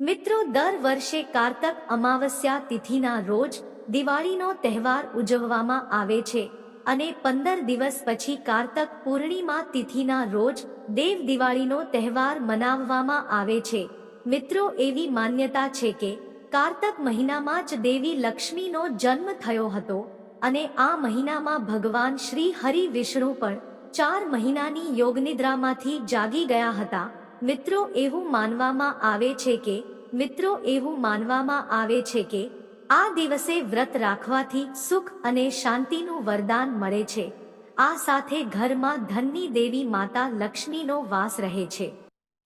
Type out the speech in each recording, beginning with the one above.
મિત્રો, દર વર્ષે કારતક અમાવસ્યા તિથિના રોજ દિવાળીનો તહેવાર ઉજવવામાં આવે છે અને પંદર દિવસ પછી કારતક પૂર્ણિમા તિથિના રોજ દેવ દિવાળીનો તહેવાર મનાવવામાં આવે છે. મિત્રો, એવી માન્યતા છે કે કારતક મહિનામાં જ દેવી લક્ષ્મીનો જન્મ થયો હતો અને આ મહિનામાં ભગવાન શ્રી હરિ વિષ્ણુ પણ ચાર મહિનાની યોગનિદ્રામાંથી જાગી ગયા હતા. મિત્રો, એવું માનવામાં આવે છે કે, મિત્રો, એવું માનવામાં આવે છે કે, આ દિવસે વ્રત રાખવાથી સુખ અને શાંતિનું વરદાન મળે છે. આ સાથે ઘરમાં ધનની દેવી માતા લક્ષ્મીનો વાસ રહે છે.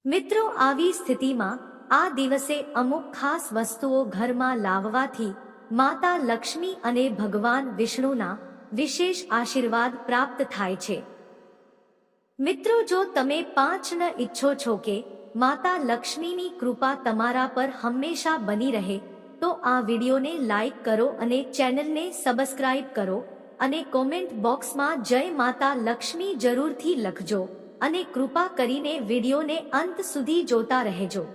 મિત્રો, આવી સ્થિતિમાં, આ દિવસે અમુક ખાસ વસ્તુઓ ઘરમાં લાવવાથી, માતા લક્ષ્મી અને ભગવાન વિષ્ણુના વિશેષ આશીર્વાદ પ્રાપ્ત થાય છે. મિત્રો, જો તમે પાંચ ન ઈચ્છો છો કે માતા લક્ષ્મીની કૃપા તમારા પર હંમેશા બની રહે, તો આ વિડીયોને લાઈક કરો અને ચેનલને સબસ્ક્રાઇબ કરો અને કોમેન્ટ બોક્સમાં જય માતા લક્ષ્મી જરૂરથી લખજો અને કૃપા કરીને વિડીયોને અંત સુધી જોતા રહેજો.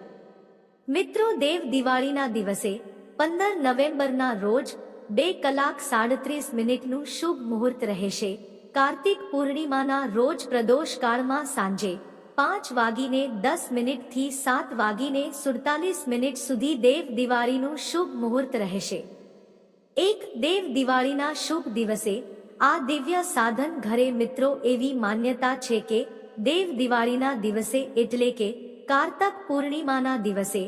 મિત્રો, દેવ દિવાળીના દિવસે પંદર નવેમ્બરના રોજ બે કલાક સાડત્રીસ મિનિટનું શુભ મુહૂર્ત રહેશે. કાર્તિક પૂર્ણિમાના રોજ પ્રદોષ કાળમાં સાંજે પાંચ વાગીને દસ મિનિટથી સાત વાગીને સુડતાલીસ મિનિટ સુધી દેવ દિવાળીનું શુભ મુહૂર્ત રહેશે. એક દેવ દિવાળીના શુભ દિવસે આ દિવ્ય સાધન ઘરે મિત્રો એવી માન્યતા છે કે દેવ દિવાળીના દિવસે એટલે કે કારતક પૂર્ણિમાના દિવસે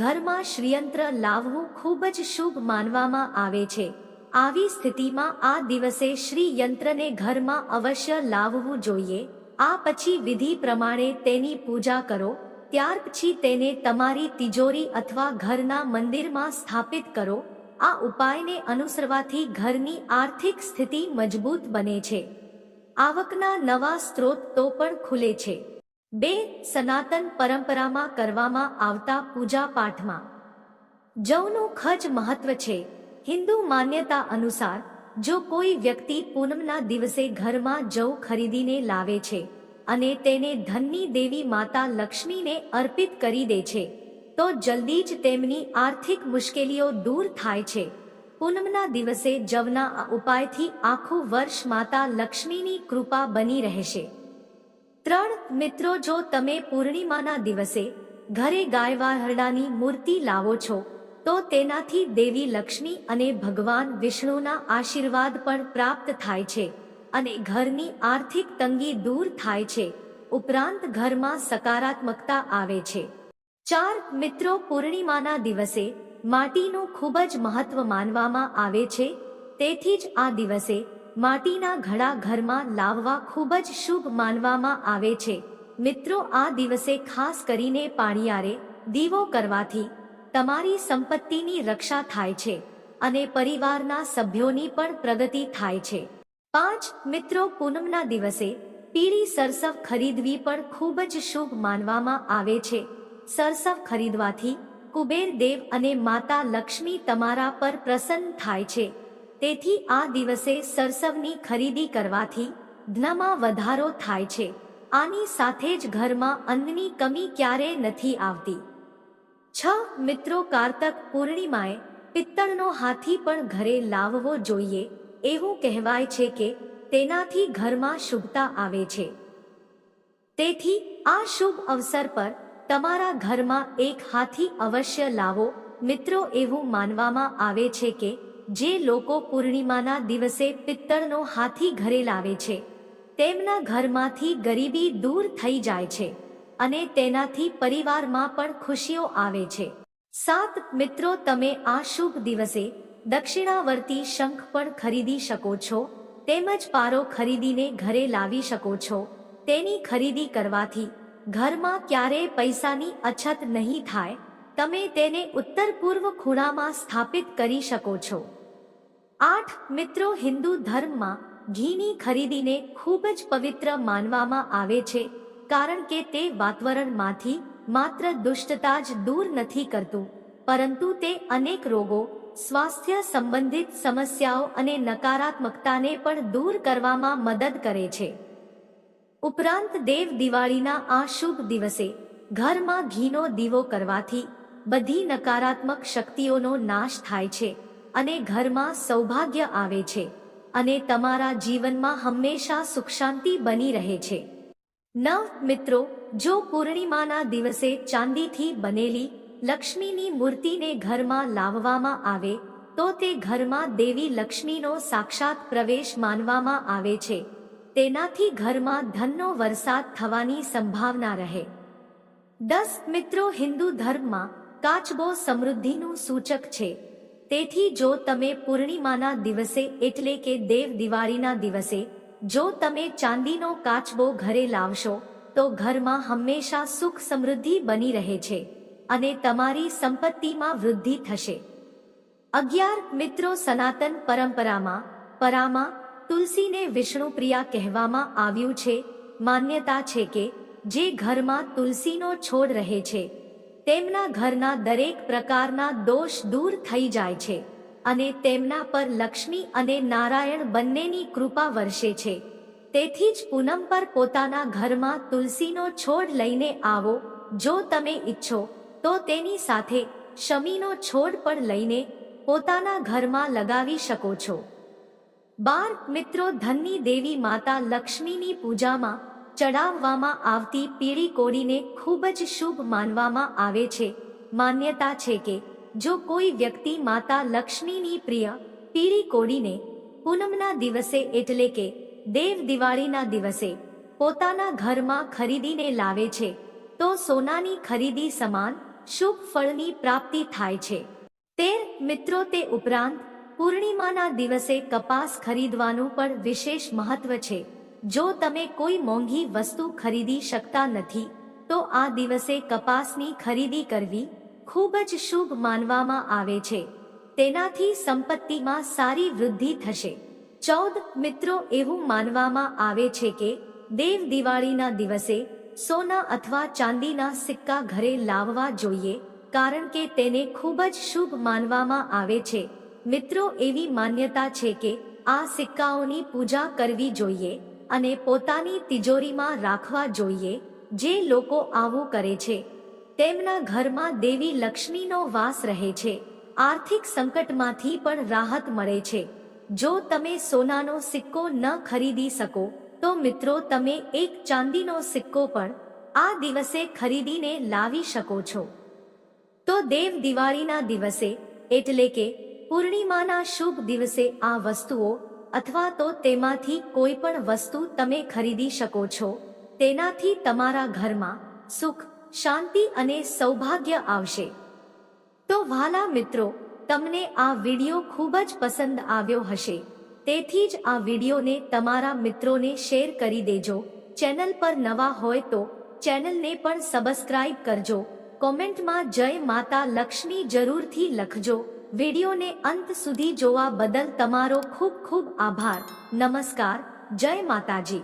ઘરમાં શ્રીયંત્ર લાવવું ખૂબ જ શુભ માનવામાં આવે છે. આવી સ્થિતિમાં આ દિવસે શ્રી યંત્રને ઘરમાં અવશ્ય લાવવું જોઈએ. આ પછી વિધિ પ્રમાણે તેની પૂજા કરો. ત્યાર પછી તેને તમારી તિજોરી અથવા ઘરના મંદિરમાં સ્થાપિત કરો. આ ઉપાયને અનુસરવાથી ઘરની આર્થિક સ્થિતિ મજબૂત બને છે. આવકના નવા સ્ત્રોત તો પણ ખુલે છે. બે, સનાતન પરંપરામાં કરવામાં આવતા પૂજા પાઠમાં જવનું ખજ મહત્વ છે. હિન્દુ માન્યતા અનુસાર, જો કોઈ વ્યક્તિ પૂનમના દિવસે ઘરમાં જવ ખરીદીને લાવે છે અને તેને ધનની દેવી માતા લક્ષ્મીને અર્પિત કરી દે છે, તો જલ્દી જ તેમની આર્થિક મુશ્કેલીઓ દૂર થાય છે. પૂનમના દિવસે જવના ઉપાયથી આખું વર્ષ માતા લક્ષ્મીની કૃપા બની રહેશે. ત્રણ મિત્રો જો તમે પૂર્ણિમાના દિવસે ઘરે ગાયવાહરડાની હરડાની મૂર્તિ લાવો છો તો તેનાથી દેવી લક્ષ્મી અને ભગવાન વિષ્ણુના આશીર્વાદ પણ પ્રાપ્ત થાય છે અને ઘરની આર્થિક તંગી દૂર થાય છે. ઉપરાંત ઘરમાં સકારાત્મકતા આવે છે. ચાર મિત્રો પૂર્ણિમાના દિવસે માટીનું ખૂબ જ મહત્વ માનવામાં આવે છે. તેથી જ આ દિવસે માટીના ઘડા ઘરમાં લાવવા ખૂબ જ શુભ માનવામાં આવે છે. મિત્રો, આ દિવસે ખાસ કરીને પાણીયારે દીવો કરવાથી તમારી સંપત્તિની રક્ષા થાય છે અને પરિવારના સભ્યોની પણ પ્રગતિ થાય છે. પાંચ, મિત્રો, પૂનમના દિવસે પીળી સરસવ ખરીદવી પણ ખૂબ જ શુભ માનવામાં આવે છે. સરસવ ખરીદવાથી કુબેર દેવ અને માતા લક્ષ્મી તમારા પર પ્રસન્ન થાય છે. તેથી આ દિવસે સરસવની ખરીદી કરવાથી ધનમાં વધારો થાય છે. આની સાથે જ ઘરમાં અન્નની કમી ક્યારેય નથી આવતી. છ મિત્રો કારતક પૂર્ણિમાએ પિત્તળનો હાથી પણ ઘરે લાવવો જોઈએ એવું કહેવાય છે કે તેનાથી ઘરમાં શુભતા આવે છે. તેથી આ શુભ અવસર પર તમારા ઘરમાં એક હાથી અવશ્ય લાવો. મિત્રો, એવું માનવામાં આવે છે કે જે લોકો પૂર્ણિમાના દિવસે પિત્તળનો હાથી ઘરે લાવે છે, તેમના ઘરમાંથી ગરીબી દૂર થઈ જાય છે. અને તેનાથી પરિવારમાં પણ ખુશીઓ આવે છે. સાત મિત્રો, તમે આ શુભ દિવસે દક્ષિણાવર્તી શંખ પણ ખરીદી શકો છો, તેમજ પારો ખરીદીને ઘરે લાવી શકો છો. તેની ખરીદી કરવાથી ઘરમાં ક્યારેય પૈસાની અછત નહીં થાય, તમે તેને ઉત્તર પૂર્વ ખૂણામાં સ્થાપિત કરી શકો છો. આઠ મિત્રો, હિન્દુ ધર્મમાં ઘીની ખરીદીને ખૂબ જ પવિત્ર માનવામાં આવે છે. કારણ કે તે વાતાવરણમાંથી માત્ર દુષ્ટતા જ દૂર નથી કરતું, પરંતુ તે અનેક રોગો, સ્વાસ્થ્ય સંબંધિત સમસ્યાઓ અને નકારાત્મકતાને પણ દૂર કરવામાં મદદ કરે છે. ઉપરાંત દેવ દિવાળીના આ શુભ દિવસે, ઘરમાં ઘીનો દીવો કરવાથી બધી નકારાત્મક શક્તિઓનો નાશ થાય છે અને ઘરમાં સૌભાગ્ય આવે છે અને તમારા જીવનમાં હંમેશા સુખ શાંતિ બની રહે છે. નવ મિત્રો, જો પૂર્ણિમાના દિવસે ચાંદીથી બનેલી લક્ષ્મીની મૂર્તિને ઘરમાં લાવવામાં આવે, તો તે ઘરમાં દેવી લક્ષ્મીનો સાક્ષાત પ્રવેશ માનવામાં આવે છે. તેનાથી ઘરમાં ધનનો વરસાદ થવાની સંભાવના રહે. દસ, મિત્રો, હિન્દુ ધર્મમાં કાચબો સમૃદ્ધિનું સૂચક છે. તેથી જો તમે પૂર્ણિમાના દિવસે એટલે કે દેવ દિવાળીના દિવસે જો તમે ચાંદીનો કાચબો ઘરે લાવશો, તો ઘરમાં હંમેશા સુખ સમૃદ્ધિ બની રહે છે અને તમારી સંપત્તિમાં વૃદ્ધિ થશે. અગિયાર મિત્રો સનાતન પરંપરામાં, પરામાં, તુલસીને વિષ્ણુપ્રિયા કહેવામાં આવ્યું છે, માન્યતા છે કે, જે ઘરમાં તુલસીનો છોડ રહે છે, તેમના ઘરના દરેક પ્રકારના દોષ દૂર થઈ જાય છે. અને તેમના પર લક્ષ્મી અને નારાયણ બંનેની કૃપા વર્ષે છે. તેથી જ પૂનમ પર પોતાના ઘરમાં તુલસીનો છોડ લઈને આવો. જો તમે ઈચ્છો, તો તેની સાથે શમીનો છોડ પણ લઈને પોતાના ઘરમાં લગાવી શકો છો. બાર મિત્રો ધનની દેવી માતા લક્ષ્મીની પૂજામાં ચડાવવામાં આવતી પીળી કોડીને ખૂબ જ શુભ માનવામાં આવે છે. માન્યતા છે કે જો કોઈ વ્યક્તિ માતા લક્ષ્મીની પ્રિય પીળી કોડીને પૂનમના દિવસે એટલે કે દેવ દિવાળીના દિવસે પોતાના ઘરમાં ખરીદીને લાવે છે, તો સોનાની ખરીદી સમાન શુભ ફળની પ્રાપ્તિ થાય છે. તેર મિત્રો તે ઉપરાંત પૂર્ણિમાના દિવસે કપાસ ખરીદવાનું પણ વિશેષ મહત્વ છે. જો તમે કોઈ મોંઘી વસ્તુ ખરીદી શકતા નથી, તો આ દિવસે કપાસની ખરીદી કરવી ખૂબ જ શુભ માનવામાં આવે છે. તેનાથી સંપત્તિમાં સારી વૃદ્ધિ થશે. ચૌદ મિત્રો એવું માનવામાં આવે છે કે, દેવ દિવાળીના દિવસે સોના અથવા ચાંદીના સિક્કા ઘરે લાવવા જોઈએ, કારણ કે તેને ખૂબ જ શુભ માનવામાં આવે છે. મિત્રો એવી માન્યતા છે કે, આ સિક્કાઓની પૂજા કરવી જોઈએ અને પોતાની તિજોરીમાં રાખવા જોઈએ, જે લોકો આવું કરે છે. તેમના ઘરમાં દેવી લક્ષ્મીનો વાસ રહે છે. આર્થિક સંકટમાંથી પણ રાહત મળે છે. જો તમે સોનાનો સિક્કો ન ખરીદી શકો, તો મિત્રો તમે એક ચાંદીનો સિક્કો પણ આ દિવસે ખરીદીને લાવી શકો છો. તો દેવ દિવાળીના દિવસે, એટલે કે પૂર્ણિમાના શુભ દિવસે આ વસ્તુઓ અથવા તો તેમાંથી કોઈ પણ વસ્તુ તમે ખરીદી શકો છો. તેનાથી તમારા ઘરમાં સુખ શાંતિ અને સૌભાગ્ય આવશે. તો વાલા મિત્રો, તમને આ વીડિયો ખૂબ જ પસંદ આવ્યો હશે. તેથી જ આ વિડિયોને તમારા મિત્રોને શેર કરી દેજો. ચેનલ પર નવા હોય તો ચેનલને પણ સબસ્ક્રાઇબ કરજો. કોમેન્ટમાં જય માતા લક્ષ્મી જરૂરથી લખજો. વિડિયોને અંત સુધી જોવા બદલ તમારો ખૂબ ખૂબ આભાર. નમસ્કાર. જય માતાજી.